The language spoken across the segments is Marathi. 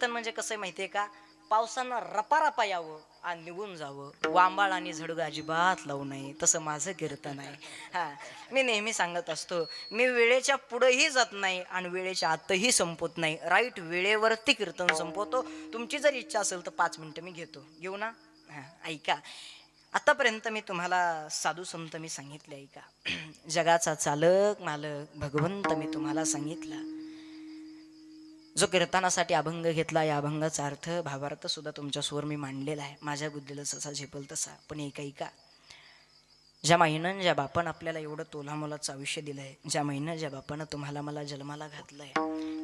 कीर्तन म्हणजे कसं आहे माहितीये का? पावसानं रपारपा यावं आणि निघून जावं. वांबाळ आणि झडग अजिबात लावू नये. तसं माझं कीर्तन आहे हा. मी नेहमी सांगत असतो मी वेळेच्या पुढेही जात नाही आणि वेळेच्या आतही संपत नाही. राईट वेळेवरती कीर्तन संपवतो. तुमची जर इच्छा असेल तर पाच मिनिटं मी घेतो. घेऊ ना? हा. ऐका. आतापर्यंत मी तुम्हाला साधू संत मी सांगितले ऐका. जगाचा चालक मालक भगवंत मी तुम्हाला सांगितला. जो कीर्तनासाठी अभंग घेतला या अभंगाचा अर्थ भावार्थ सुद्धा तुमच्यासमोर मी मांडलेला आहे. माझ्या बुद्धीला जसा झेपल तसा. पण एक ऐका ज्या महिनं ज्या बापानं आपल्याला एवढं तोलामोलाचं आयुष्य दिलंय ज्या महिनं ज्या बापानं तुम्हाला मला जन्माला घातलंय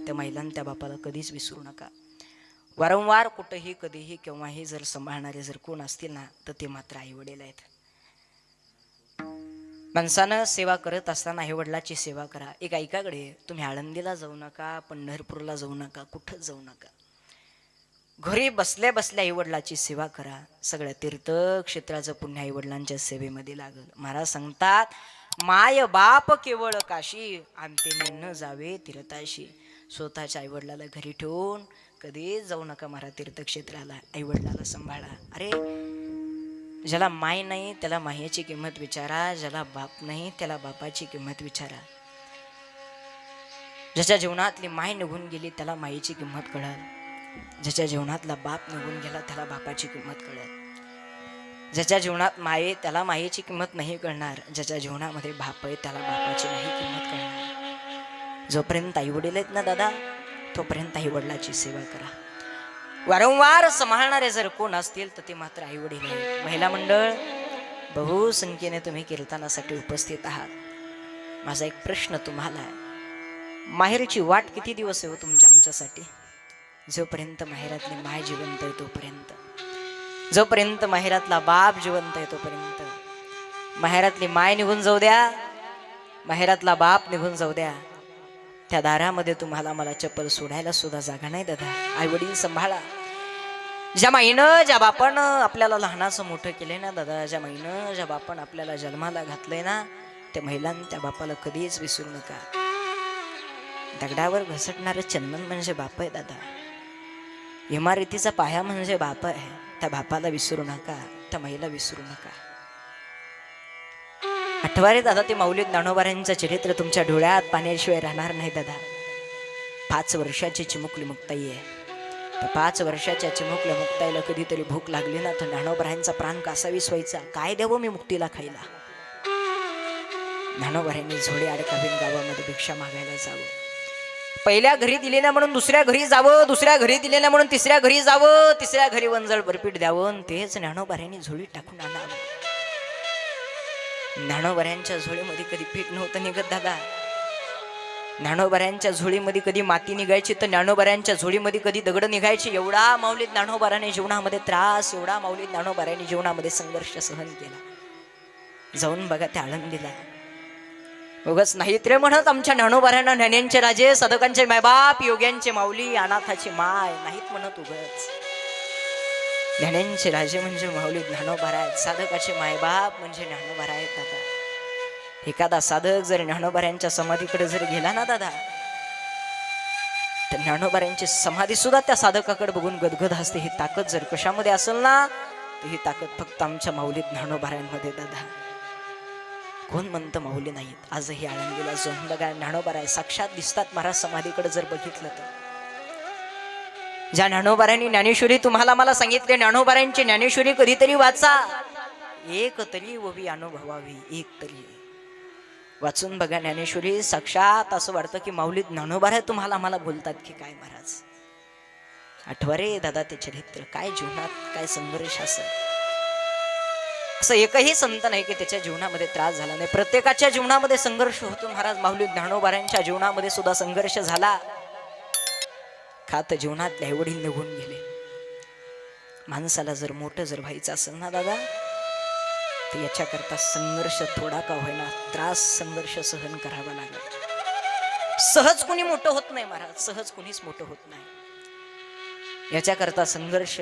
त्या महिलांना त्या बापाला कधीच विसरू नका. वारंवार कुठंही कधीही केव्हाही जर सांभाळणारे जर कोण असतील ना तर ते मात्र आई वडील आहेत. माणसानं सेवा करत असताना आई वडिलाची सेवा करा. एक ऐकाकडे तुम्ही आळंदीला जाऊ नका पंढरपूरला जाऊ नका कुठंच जाऊ नका. घरी बसल्या बसल्या आई वडिलाची सेवा करा. सगळ्या तीर्थक्षेत्राचं पुण्य आई वडिलांच्या सेवेमध्ये लागल. महाराज सांगतात माय बाप केवळ काशी आमते न जावे तीर्थाशी. स्वतःच्या आई वडिलाला घरी ठेवून कधीच जाऊ नका महाराज तीर्थक्षेत्राला. आई वडिलाला सांभाळा. अरे ज्याला माय नाही त्याला मायाची किंमत विचारा. ज्याला बाप नाही त्याला बापाची किंमत विचारा. ज्याच्या जीवनातली माय निघून गेली त्याला माईची किंमत कळल. ज्याच्या जीवनातला बाप निघून गेला त्याला बापाची किंमत कळल. ज्याच्या जीवनात माये त्याला मायेची किंमत नाही कळणार. ज्याच्या जीवनामध्ये बाप आहे त्याला बापाची नाही किंमत कळणार. जोपर्यंत आई वडील आहेत ना दादा तोपर्यंत आई वडिलाची सेवा करा. वारंवार सांभाळणारे जर कोण असतील तर ते मात्र आई वडील आहे महिला मंडळ बहुसंख्येने तुम्ही कीर्तनासाठी उपस्थित आहात. माझा एक प्रश्न तुम्हाला आहे. माहेरची वाट किती दिवस आहे हो तुमच्या आमच्यासाठी? जोपर्यंत माहेरातली माय जिवंत आहे तोपर्यंत. जोपर्यंत माहेरातला बाप जिवंत आहे तोपर्यंत. माहेरातली माय निघून जाऊ द्या माहेरातला बाप निघून जाऊ द्या. त्या दारामध्ये तुम्हाला मला चप्पल सोडायला सुद्धा जागा नाही दादा. आई वडील सांभाळा. ज्या माईनं ज्या बापानं आपल्याला लहानाचं मोठं केलंय ना दादा ज्या माईनं ज्या बापानं आपल्याला जन्माला घातलंय ना त्या महिलांनी त्या बापाला कधीच विसरू नका. दगडावर घसटणारं चंदन म्हणजे बाप आहे दादा. इमारतीचा पाया म्हणजे बाप आहे. त्या बापाला विसरू नका त्या महिला विसरू नका. आठवारे दादा ते माऊलीत ज्ञानोबाऱ्यांचं चरित्र तुमच्या डोळ्यात पाण्याशिवाय राहणार नाही दादा. पाच वर्षाची चिमुकली मुक्ताई आहे. तर पाच वर्षाच्या चिमुकल्या मुक्ताईला कधीतरी भूक लागली ना तर ज्ञानोबऱ्यांचा प्राण कसा विसवायचा? काय द्यावं मी मुक्तीला खायला? ज्ञानोबऱ्यांनी झोडे अडकावीन गावामध्ये भिक्षा मागायला जावं. पहिल्या घरी दिले ना म्हणून दुसऱ्या घरी जावं दुसऱ्या घरी दिले ना म्हणून तिसऱ्या घरी जावं तिसऱ्या घरी वंजळ बरपीट द्यावं आणि तेच ज्ञानोबऱ्यांनी झोळी टाकून आणावं. ज्ञानोबऱ्यांच्या झोळीमध्ये कधी पीठ नव्हतं निघत दादा. ज्ञानोबऱ्यांच्या झोळीमध्ये कधी माती निघायची तर ज्ञानोबऱ्यांच्या झोळीमध्ये कधी दगडं निघायची? एवढा माऊलीत ज्ञानोबाराने जीवनामध्ये त्रास एवढा माऊलीत ज्ञानोबाराने जीवनामध्ये संघर्ष सहन केला. जाऊन बघा त्या आळंदीला. उगच नाहीत रे म्हणत आमच्या ज्ञानोबऱ्यांना ज्ञान्यांचे राजे सदकांचे मायबाप योग्यांचे माऊली अनाथाची माय नाहीत म्हणत उगच. ज्ञान्यांचे राजे म्हणजे माऊली ज्ञानोबारा आहेत साधकाचे मायबाप म्हणजे ज्ञानोबारा आहेत दादा एखादा साधक जर ज्ञानोबाऱ्यांच्या समाधीकडे जर गेला ना दादा तर ज्ञानोबाऱ्यांची समाधी सुद्धा त्या साधकाकडे बघून गदगद असते ही ताकद जर कशामध्ये असेल ना तर ही ताकद फक्त आमच्या माऊलीत ज्ञानोबाऱ्यांमध्ये दादा. कोण म्हणतं माऊली नाहीत? आजही आळंदीला जाऊन बघा ज्ञानोबारा आहे. साक्षात दिसतात महाराज समाधीकडे जर बघितलं तर. ज्या ज्ञानोबाऱ्यांनी ज्ञानेश्वरी तुम्हाला मला सांगितले ज्ञानोबाऱ्यांची ज्ञानेश्वरी कधीतरी वाचा. एक तरी ववी अनुभवावी एक तरी. वाचून बघा ज्ञानेश्वरी साक्षात असं वाटतं की माऊलीत ज्ञानोबाऱ्या तुम्हाला मला बोलतात की काय महाराज? आठवा रे दादा ते चरित्र काय जीवनात काय संघर्ष असं असं एकही संत नाही की त्याच्या जीवनामध्ये त्रास झाला नाही. प्रत्येकाच्या जीवनामध्ये संघर्ष होतो महाराज. माऊली ज्ञानोबाऱ्यांच्या जीवनामध्ये सुद्धा संघर्ष झाला. खात जीवनात आईवडील निघून गेले. माणसाला जर मोठं जर व्हायचं असेल ना दादा तर याच्याकरता संघर्ष थोडा का व्हायला त्रास संघर्ष सहन करावा लागला. सहज कोणी मोठं होत नाही महाराज सहज कोणीच मोठं होत नाही. याच्याकरता संघर्ष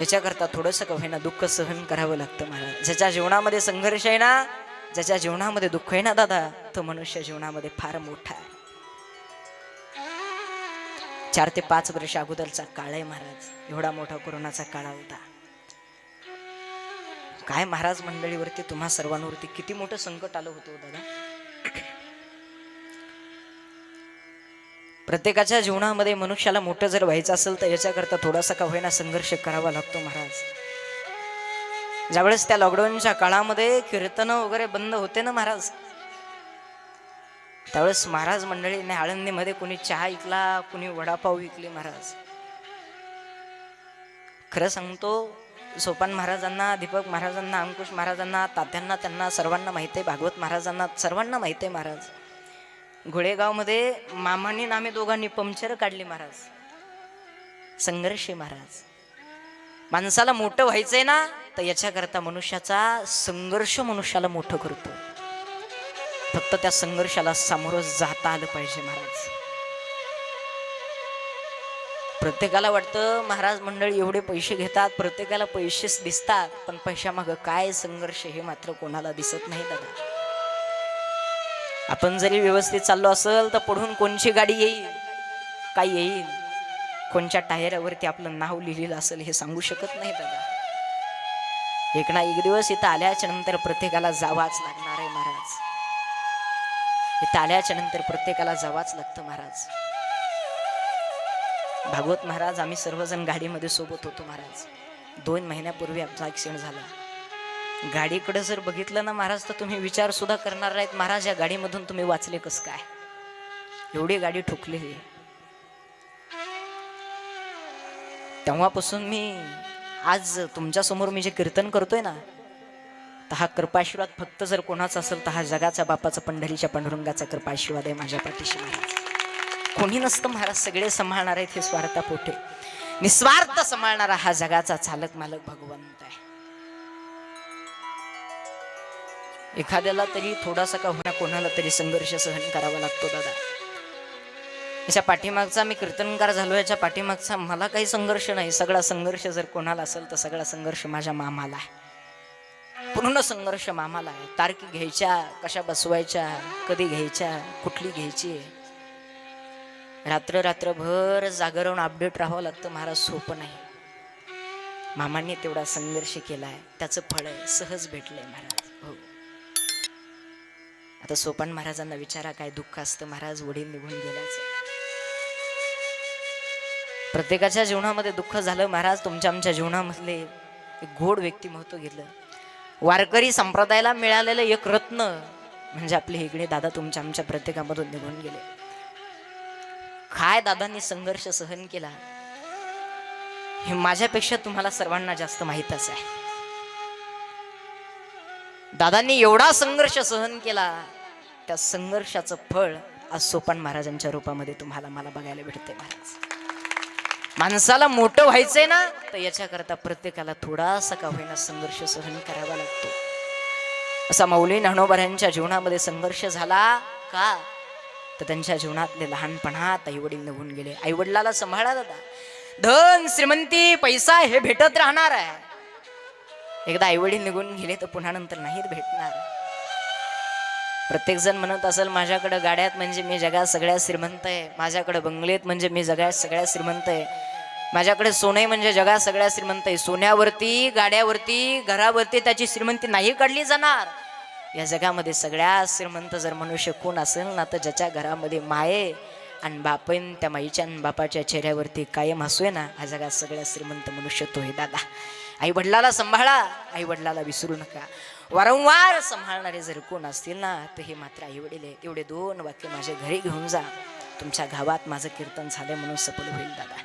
याच्याकरता थोडंसं का व्हायना दुःख सहन करावं लागतं महाराज. ज्याच्या जीवनामध्ये संघर्ष आहे ना ज्याच्या जीवनामध्ये दुःख आहे ना दादा तो मनुष्य जीवनामध्ये फार मोठा आहे. चार ते पाच वर्ष अगोदरचा काळ आहे महाराज एवढा मोठा कोरोनाचा काळ होता. काय महाराज मंडळीवरती तुम्हा सर्वांवरती किती मोठं संकट आलं होतं हो दादा? प्रत्येकाच्या जीवनामध्ये मनुष्याला मोठं जर व्हायचं असेल तर याच्याकरता थोडासा का होईना संघर्ष करावा लागतो महाराज. ज्यावेळेस त्या लॉकडाऊनच्या काळामध्ये कीर्तन वगैरे बंद होते ना महाराज त्यावेळेस महाराज मंडळीने आळंदीमध्ये कोणी चहा विकला कोणी वडापाव विकले महाराज. खरं सांगतो सोपान महाराजांना दीपक महाराजांना अंकुश महाराजांना तात्यांना त्यांना सर्वांना माहिती आहे भागवत महाराजांना सर्वांना माहिती आहे महाराज. घोडेगावमध्ये मामानी नामे दोघांनी पंक्चर काढली महाराज. संघर्ष महाराज. माणसाला मोठं व्हायचंय ना तर याच्याकरता मनुष्याचा संघर्ष मनुष्याला मोठं करतो. फक्त त्या संघर्षाला सामोरं जाता आलं पाहिजे महाराज. प्रत्येकाला वाटतं महाराज मंडळी एवढे पैसे घेतात प्रत्येकाला पैसेच दिसतात पण पैशामागं काय संघर्ष हे मात्र कोणाला दिसत नाही दादा. आपण जरी व्यवस्थित चाललो असेल तर पुढून कोणची गाडी येईल? काय येईल? कोणच्या टायरावरती आपलं नाव लिहिलेलं असेल हे सांगू शकत नाही दादा. एक ना एक दिवस इथं आल्याच्यानंतर प्रत्येकाला जावाच लागणार आहे महाराज. इथं आल्याच्यानंतर प्रत्येकाला जावाच लागतं महाराज. भागवत महाराज आम्ही सर्वजण गाडीमध्ये सोबत होतो महाराज. दोन महिन्यापूर्वी आमचा ॲक्सिडेंट झाला. गाडीकडे जर बघितलं ना महाराज तर तुम्ही विचार सुद्धा करणार नाहीत महाराज या गाडीमधून तुम्ही वाचले कसं काय? एवढी गाडी ठोकलेली आहे तेव्हापासून मी आज तुमच्यासमोर मी जे कीर्तन करतोय ना तर हा कृपाशीर्वाद फक्त जर कोणाचा असेल तर हा जगाचा बापाचा पंढरीच्या पांडुरंगाचा कृपाशीर्वाद आहे माझ्या पाठीशी महाराज. कोणी नसतं महाराज सगळे सांभाळणार आहेत हे स्वार्थापोटे निस्वार्थ सांभाळणारा हा जगाचा चालक मालक भगवंत आहे. एखाद्याला तरी थोडासा का होण्या कोणाला तरी संघर्ष सहन करावा लागतो दादा. याच्या पाठीमागचा मी कीर्तनकार झालो याच्या पाठीमागचा मला काही संघर्ष नाही. सगळा संघर्ष जर कोणाला असेल तर सगळा संघर्ष माझ्या मामाला आहे. पूर्ण संघर्ष मामाला आहे. तारखी घ्यायच्या कशा बसवायच्या कधी घ्यायच्या कुठली घ्यायची रात्र रात्रभर जागरण अपडेट राहावं लागतं. महाराज सोपं नाही. मामांनी तेवढा संघर्ष केलाय. त्याचं फळ आहे. सहज भेटलंय महाराज. हो. आता सोपान महाराजांना विचारा काय दुःख असतं. महाराज वडील निघून गेल्याचं. प्रत्येकाच्या जीवनामध्ये दुःख झालं महाराज. तुमच्या आमच्या जीवनामधले एक गोड व्यक्तिमत्व घेतलं. वारकरी संप्रदायाला मिळालेलं एक रत्न म्हणजे आपले हेगडे दादा तुमच्या आमच्या प्रत्येकामधून निघून गेले. काय दादांनी संघर्ष सहन केला हे माझ्यापेक्षा तुम्हाला सर्वांना जास्त माहीतच आहे. दादांनी एवढा संघर्ष सहन केला त्या संघर्षाचं फळ आज सोपान महाराजांच्या रूपामध्ये तुम्हाला मला बघायला भेटते महाराज. माणसाला मोठं व्हायचंय ना तर याच्याकरता प्रत्येकाला थोडासा का होईना संघर्ष सहन करावा लागतो. असा मौली नाणोबाऱ्यांच्या जीवनामध्ये संघर्ष झाला का? तर त्यांच्या जीवनातले लहानपणात आई वडील निघून गेले. आई वडिलाला सांभाळा दादा. धन श्रीमंती पैसा हे भेटत राहणार आहे. एकदा आई वडील निघून गेले तर पुन्हा नंतर नाहीत भेटणार. प्रत्येक जण म्हणत असेल माझ्याकडे गाड्यात म्हणजे मी जगात सगळ्यात श्रीमंत आहे. माझ्याकडे बंगलेत म्हणजे मी जगात सगळ्यात श्रीमंत आहे. माझ्याकडे सोने म्हणजे जगात सगळ्यात श्रीमंत आहे. सोन्यावरती गाड्यावरती घरावरती त्याची श्रीमंती नाही काढली जाणार. या जगामध्ये सगळ्यात श्रीमंत जर मनुष्य कोण असेल ना तर ज्याच्या घरामध्ये माये आणि बापन त्या माईच्या आणि बापाच्या चेहऱ्यावरती कायम हसूय ना हा जगात सगळ्यात श्रीमंत मनुष्य तो आहे दादा. आई वडिलाला सांभाळा आई वडिलाला विसरू नका. वारंवार सांभाळणारे जर कोण असतील ना तर हे मात्र आई वडील आहे. एवढे दोन वाक्य माझ्या घरी घेऊन जा. तुमच्या गावात माझं कीर्तन झालं म्हणून सफल होईल दादा.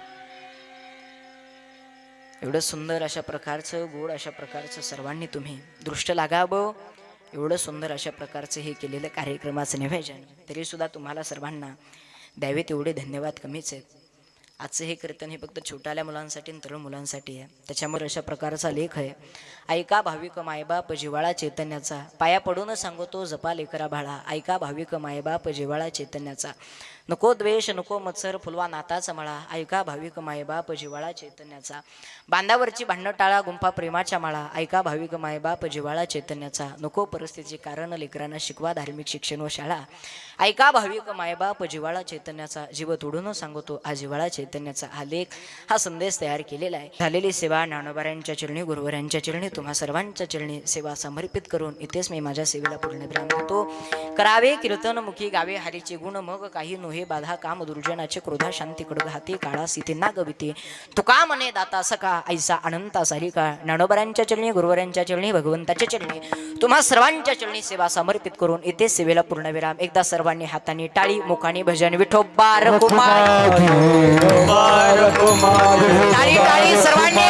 एवढं सुंदर अशा प्रकारचं गोड अशा प्रकारचं सर्वांनी तुम्ही दृष्ट लागावं. एवढं सुंदर अशा प्रकारचं हे केलेलं कार्यक्रमाचं नियोजन. तरी सुद्धा तुम्हाला सर्वांना द्यावे तेवढे धन्यवाद कमीच आहेत. आजचं हे कीर्तन हे फक्त छोट्याल्या मुलांसाठी आणि तरुण मुलांसाठी आहे. त्याच्यामुळे अशा प्रकारचा लेख आहे. ऐका भाविक मायबाप जिवाळा चैतन्याचा. पाया पडून सांगतो जपा लेकरा भाळा ऐका भाविक मायबाप जिवाळा चैतन्याचा. नको द्वेष नको मत्सर फुलवा नाताचा मळा. ऐका भाविक मायबाप जिवाळा चैतन्याचा. बांधावरची भांडणं टाळा गुंफा प्रेमाच्या माळा. ऐका भाविक मायबाप जिवाळा चैतन्याचा. नको परिस्थितीचे कारण लेकरांना शिकवा धार्मिक शिक्षण व शाळा. ऐका भाविक मायबाप जिवाळा चैतन्याचा जीव तोडून सांगतो हा जिवाळा चैतन्याचा हा लेख हा संदेश तयार केलेला आहे. झालेली सेवा ज्ञानोबाऱ्यांच्या चरणी गुरुवरांच्या चरणी तुम्हा सर्वांच्या चरणी सेवा समर्पित करून इथेच मी माझ्या सेवेला पूर्ण विराम देतो. करावे कीर्तन मुखी गावे हरीचे गुण मग काही नोहे बाधा काम दुर्जनाचे क्रोधा शांती कडग हाती काळा सीते ना गविते. तुका मने दाता सका ऐसा अनंता सारिका. ज्ञानोबरांच्या चरणी गुरुवरांच्या चरणी भगवंताच्या चरणी तुम्हा सर्वांच्या चरणी सेवा समर्पित करून इथेच सेवेला पूर्णविराम एकदा सर्व सर्वांनी हाताने टाळी मुखाने भजन विठो बार कुमार टाळी टाळी सर्वांनी.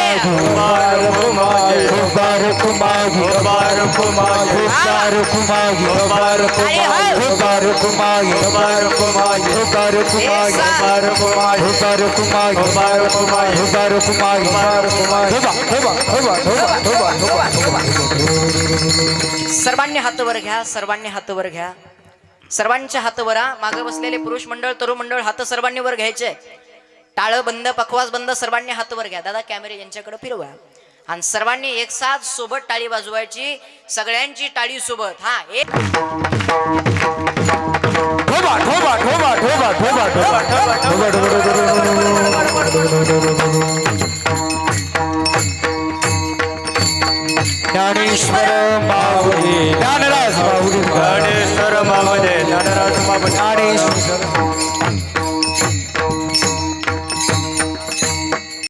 टाळी हल. सर्वांनी हातवर घ्या सर्वांनी हातवर घ्या. सर्वांच्या हात वरा मागे बसलेले पुरुष मंडळ तरुण मंडळ हात सर्वांनी वर घ्यायचे. टाळ बंद पखवास बंद सर्वांनी हातवर घ्या. दादा कॅमेरे यांच्याकडे फिरवा. आणि सर्वांनी एक साथ सोबत टाळी वाजवायची सगळ्यांची टाळी सोबत. हा एक ज्ञानेश्वर माऊली ज्ञान माऊली